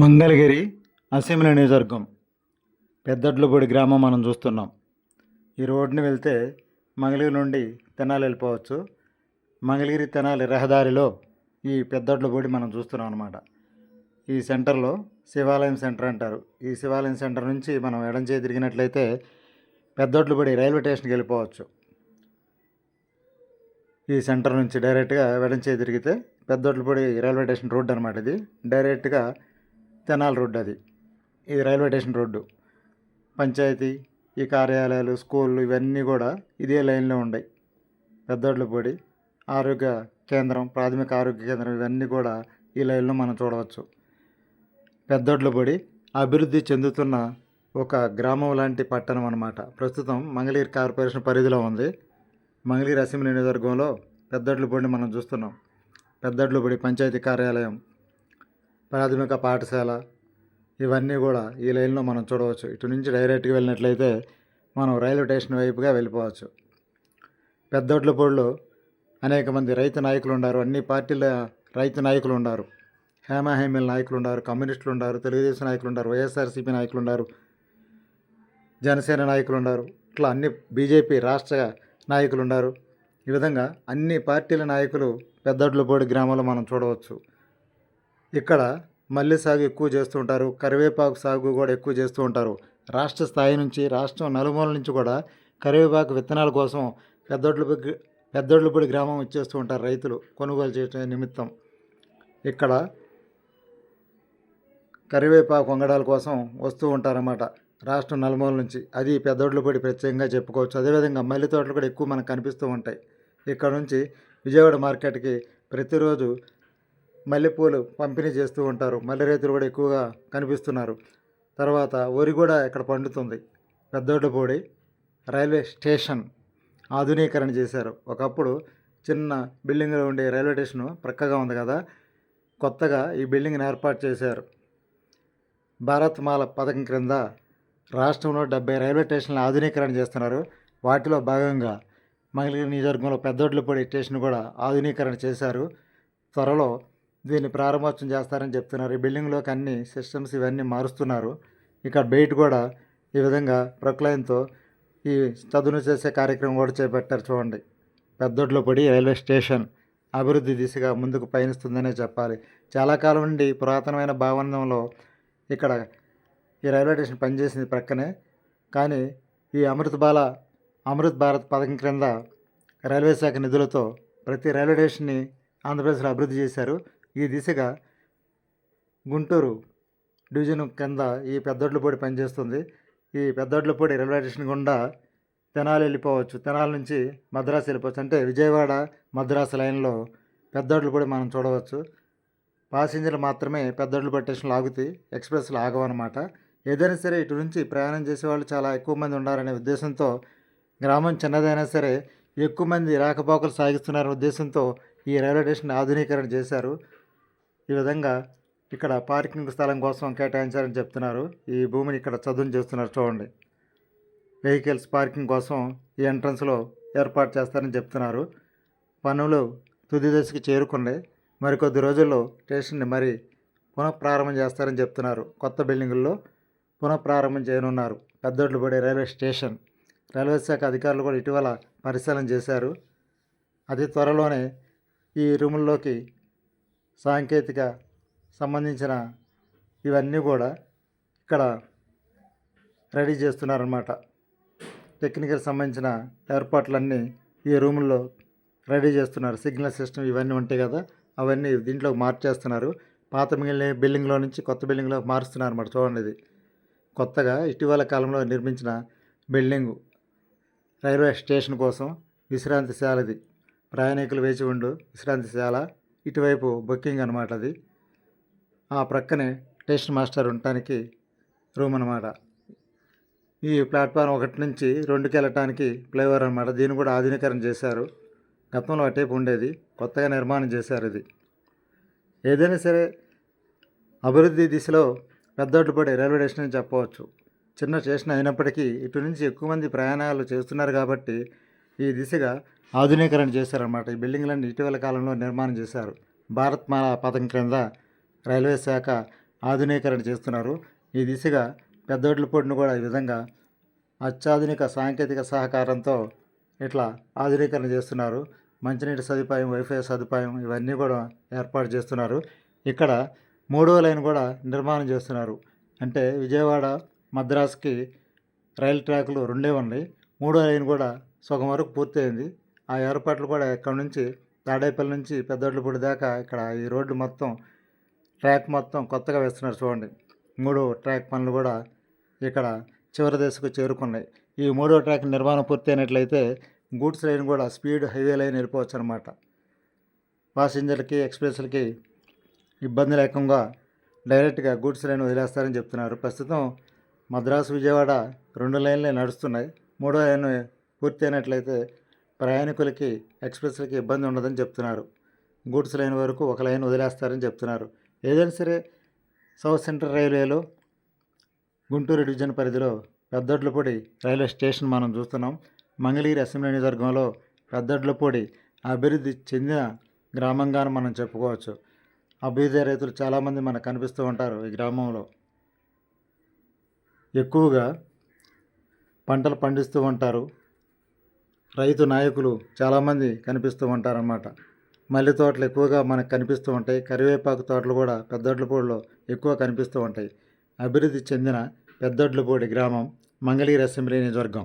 Mangalagiri assembly నియోజకవర్గం పెద్దడ్లపూడి గ్రామం మనం చూస్తున్నాం. ఈ రోడ్డుని వెళ్తే మంగళగిరి నుండి తెనాలి వెళ్ళిపోవచ్చు. మంగళగిరి తెనాలి రహదారిలో ఈ పెద్దడ్లపూడి మనం చూస్తున్నాం అనమాట ఈ సెంటర్లో శివాలయం సెంటర్ అంటారు. ఈ శివాలయం సెంటర్ నుంచి మనం ఎడం చేయి తిరిగినట్లయితే పెద్దడ్లపూడి రైల్వే స్టేషన్కి వెళ్ళిపోవచ్చు. ఈ సెంటర్ నుంచి డైరెక్ట్గా ఎడం చేయి తిరిగితే పెద్దడ్లపూడి రైల్వే స్టేషన్ రోడ్ అనమాట ఇది. డైరెక్ట్గా తెనాలి రోడ్డు అది. ఇది రైల్వే స్టేషన్ రోడ్డు. పంచాయతీ ఈ కార్యాలయాలు స్కూళ్ళు ఇవన్నీ కూడా ఇదే లైన్లో ఉన్నాయి పెద్దోడ్లపూడి ఆరోగ్య కేంద్రం ప్రాథమిక ఆరోగ్య కేంద్రం ఇవన్నీ కూడా ఈ లైన్లో మనం చూడవచ్చు. పెద్దోడ్లపూడి అభివృద్ధి చెందుతున్న ఒక గ్రామం లాంటి పట్టణం అనమాట ప్రస్తుతం మంగళగిరి కార్పొరేషన్ పరిధిలో ఉంది. మంగళగిరి అసెంబ్లీ నియోజకవర్గంలో పెద్దొడ్లపూడిని మనం చూస్తున్నాం. పెద్దొడ్లపూడి పంచాయతీ కార్యాలయం ప్రాథమిక పాఠశాల ఇవన్నీ కూడా ఈ లైన్లో మనం చూడవచ్చు. ఇటు నుంచి డైరెక్ట్గా వెళ్ళినట్లయితే మనం రైల్వే స్టేషన్ వైపుగా వెళ్ళిపోవచ్చు. పెద్దొడ్లపూడిలో అనేక మంది రైతు నాయకులు ఉన్నారు. అన్ని పార్టీల రైతు నాయకులు ఉన్నారు. హేమాహేమీల నాయకులు ఉన్నారు. కమ్యూనిస్టులు ఉన్నారు. తెలుగుదేశం నాయకులు ఉన్నారు. వైఎస్ఆర్సీపీ నాయకులు ఉన్నారు. జనసేన నాయకులు ఉన్నారు. ఇట్లా అన్ని బీజేపీ రాష్ట్ర నాయకులు ఉన్నారు. ఈ విధంగా అన్ని పార్టీల నాయకులు పెద్దొడ్లపూడి గ్రామంలో మనం చూడవచ్చు. ఇక్కడ మల్లె సాగు ఎక్కువ చేస్తూ ఉంటారు కరివేపాకు సాగు కూడా ఎక్కువ చేస్తూ ఉంటారు. రాష్ట్ర స్థాయి నుంచి రాష్ట్రం నలుమూల నుంచి కూడా కరివేపాకు విత్తనాల కోసం పెద్దొడ్లపూడి పెద్దొడ్లపూడి గ్రామం వచ్చేస్తూ ఉంటారు రైతులు కొనుగోలు చేయడం నిమిత్తం. ఇక్కడ కరివేపాకు వంగడాల కోసం వస్తూ ఉంటారన్నమాట రాష్ట్రం నలుమూల నుంచి. అది పెద్దొడ్లపూడి ప్రత్యేకంగా చెప్పుకోవచ్చు. అదేవిధంగా మల్లె తోటలు కూడా ఎక్కువ మనకు కనిపిస్తూ ఉంటాయి. ఇక్కడ నుంచి విజయవాడ మార్కెట్కి ప్రతిరోజు మల్లెపూలు పంపిణీ చేస్తూ ఉంటారు. మల్లె రైతులు కూడా ఎక్కువగా కనిపిస్తున్నారు. తర్వాత వరి కూడా ఇక్కడ పండుతుంది. పెద్దోడ్లపూడి రైల్వే స్టేషన్ ఆధునీకరణ చేశారు. ఒకప్పుడు చిన్న బిల్డింగ్లో ఉండే రైల్వే స్టేషన్ ప్రక్కగా ఉంది కదా కొత్తగా ఈ బిల్డింగ్ని ఏర్పాటు చేశారు. భారత్ మాల పథకం క్రింద రాష్ట్రంలో డెబ్బై రైల్వే స్టేషన్లు ఆధునీకరణ చేస్తున్నారు. వాటిలో భాగంగా మంగళగిరి నియోజకవర్గంలో పెద్దోడ్లపూడి స్టేషన్ కూడా ఆధునీకరణ చేశారు. త్వరలో దీన్ని ప్రారంభోత్సవం చేస్తారని చెప్తున్నారు. ఈ బిల్డింగ్లోకి అన్ని సిస్టమ్స్ ఇవన్నీ మారుస్తున్నారు. ఇక్కడ బయట కూడా ఈ విధంగా ప్రొక్లైన్తో ఈ చదును చేసే కార్యక్రమం కూడా చేపట్టారు చూడండి. పెద్దొడ్లపూడి రైల్వే స్టేషన్ అభివృద్ధి దిశగా ముందుకు పయనిస్తుందనే చెప్పాలి. చాలా కాలం నుండి పురాతనమైన భావనంలో ఇక్కడ ఈ రైల్వే స్టేషన్ పనిచేసింది ప్రక్కనే. కానీ ఈ అమృత్ బాల అమృత్ భారత్ పథకం క్రింద రైల్వే శాఖ నిధులతో ప్రతి రైల్వే స్టేషన్ని ఆంధ్రప్రదేశ్లో అభివృద్ధి చేశారు. ఈ దిశగా గుంటూరు డివిజన్ కింద ఈ పెద్దొడ్లపూడి పనిచేస్తుంది. ఈ పెద్దొడ్లపూడి రైల్వే స్టేషన్ గుండా తెనాలి వెళ్ళిపోవచ్చు. తెనాలి నుంచి మద్రాసు వెళ్ళిపోవచ్చు. అంటే విజయవాడ మద్రాసు లైన్లో పెద్దొడ్లపూడి మనం చూడవచ్చు. పాసింజర్లు మాత్రమే పెద్దొడ్లపూడి స్టేషన్లో ఆగుతాయి ఎక్స్ప్రెస్లు ఆగవన్నమాట. ఏదైనా సరే ఇటు నుంచి ప్రయాణం చేసేవాళ్ళు చాలా ఎక్కువ మంది ఉండాలనే ఉద్దేశంతో గ్రామం చిన్నదైనా సరే ఎక్కువ మంది రాకపోకలు సాగిస్తున్నారనే ఉద్దేశంతో ఈ రైల్వే స్టేషన్ ఆధునీకరణ చేశారు. ఈ విధంగా ఇక్కడ పార్కింగ్ స్థలం కోసం కేటాయించారని చెప్తున్నారు. ఈ భూమిని ఇక్కడ చదును చేస్తున్నారు చూడండి. వెహికల్స్ పార్కింగ్ కోసం ఈ ఎంట్రన్స్లో ఏర్పాటు చేస్తారని చెప్తున్నారు. పనులు తుది దశకి చేరుకున్నాయి. మరికొద్ది రోజుల్లో స్టేషన్ని మరి పునఃప్రారంభం చేస్తారని చెప్తున్నారు. కొత్త బిల్డింగుల్లో పునఃప్రారంభం చేయనున్నారు. పెద్దొడ్లపూడి రైల్వే స్టేషన్. రైల్వే శాఖ అధికారులు కూడా ఇటీవల పరిశీలన చేశారు. అతి త్వరలోనే ఈ రూముల్లోకి సాంకేతిక సంబంధించిన ఇవన్నీ కూడా ఇక్కడ రెడీ చేస్తున్నారన్నమాట. టెక్నికల్ సంబంధించిన ఏర్పాట్లన్నీ ఈ రూముల్లో రెడీ చేస్తున్నారు. సిగ్నల్ సిస్టమ్ ఇవన్నీ ఉంటాయి కదా అవన్నీ దీంట్లో మార్చేస్తున్నారు పాత మిగిలిన బిల్డింగ్లో నుంచి కొత్త బిల్డింగ్లో మారుస్తున్నారు అన్నమాట చూడండి ఇది. కొత్తగా ఇటీవల కాలంలో నిర్మించిన బిల్డింగు రైల్వే స్టేషన్ కోసం విశ్రాంతిశాలది ప్రయాణికులు వేచి ఉండు విశ్రాంతిశాల ఇటువైపు బుకింగ్ అనమాట అది. ఆ ప్రక్కనే స్టేషన్ మాస్టర్ ఉండటానికి రూమ్ అనమాట ఈ ప్లాట్ఫామ్ ఒకటి నుంచి రెండుకి వెళ్ళటానికి ఫ్లైఓవర్ అనమాట దీన్ని కూడా ఆధునీకరణ చేశారు. గతంలో అటేపు ఉండేది. కొత్తగా నిర్మాణం చేశారు ఇది. ఏదైనా సరే అభివృద్ధి దిశలో పెద్దోడ్లపడి రైల్వే స్టేషన్ అని చెప్పవచ్చు. చిన్న స్టేషన్ అయినప్పటికీ ఇటు నుంచి ఎక్కువ మంది ప్రయాణాలు చేస్తున్నారు కాబట్టి ఈ దిశగా ఆధునీకరణ చేశారన్నమాట. ఈ బిల్డింగ్లన్నీ ఇటీవల కాలంలో నిర్మాణం చేశారు. భారత్మాల పథకం క్రింద రైల్వే శాఖ ఆధునీకరణ చేస్తున్నారు. ఈ దిశగా పెద్దొడ్లపూడిని కూడా ఈ విధంగా అత్యాధునిక సాంకేతిక సహకారంతో ఇట్లా ఆధునీకరణ చేస్తున్నారు. మంచినీటి సదుపాయం వైఫై సదుపాయం ఇవన్నీ కూడా ఏర్పాటు చేస్తున్నారు. ఇక్కడ మూడో లైన్ కూడా నిర్మాణం చేస్తున్నారు. అంటే విజయవాడ మద్రాసుకి రైలు ట్రాకులు రెండే ఉన్నాయి. మూడో లైన్ కూడా సగం వరకు పూర్తయింది. ఆ ఏర్పాట్లు కూడా ఇక్కడ నుంచి తాడేపల్లి నుంచి పెద్దోడ్లపూడి దాకా ఇక్కడ ఈ రోడ్డు మొత్తం ట్రాక్ మొత్తం కొత్తగా వేస్తున్నారు చూడండి. మూడో ట్రాక్ పనులు కూడా ఇక్కడ చివరి దశకు చేరుకున్నాయి. ఈ మూడో ట్రాక్ నిర్మాణం పూర్తయినట్లయితే గూడ్స్ లైన్ కూడా స్పీడ్ హైవే లైన్ వెళ్ళిపోవచ్చు అనమాట పాసెంజర్లకి ఎక్స్ప్రెస్లకి ఇబ్బంది లేకుండా డైరెక్ట్గా గూడ్స్ లైన్ వదిలేస్తారని చెప్తున్నారు. ప్రస్తుతం మద్రాసు విజయవాడ రెండు లైన్లే నడుస్తున్నాయి. మూడో లైన్ పూర్తయినట్లయితే ప్రయాణికులకి ఎక్స్ప్రెస్లకి ఇబ్బంది ఉండదని చెప్తున్నారు. గూడ్స్ లైన్ వరకు ఒక లైన్ వదిలేస్తారని చెప్తున్నారు. ఏదైనా సరే సౌత్ సెంట్రల్ రైల్వేలో గుంటూరు డివిజన్ పరిధిలో పెద్దొడ్లపూడి రైల్వే స్టేషన్ మనం చూస్తున్నాం. మంగళగిరి అసెంబ్లీ నియోజకవర్గంలో పెద్దొడ్లపూడి అభివృద్ధి చెందిన గ్రామంగాను మనం చెప్పుకోవచ్చు. అభ్యుదయ రైతులు చాలామంది మనకు కనిపిస్తూ ఉంటారు ఈ గ్రామంలో. ఎక్కువగా పంటలు పండిస్తూ ఉంటారు. రైతు నాయకులు చాలామంది కనిపిస్తూ ఉంటారన్నమాట. మల్లె తోటలు ఎక్కువగా మనకు కనిపిస్తూ ఉంటాయి. కరివేపాకు తోటలు కూడా పెద్దొడ్లపూడిలో ఎక్కువ కనిపిస్తూ ఉంటాయి. అభివృద్ధి చెందిన పెద్దొడ్లపూడి గ్రామం మంగళగిరి అసెంబ్లీ నియోజకవర్గం.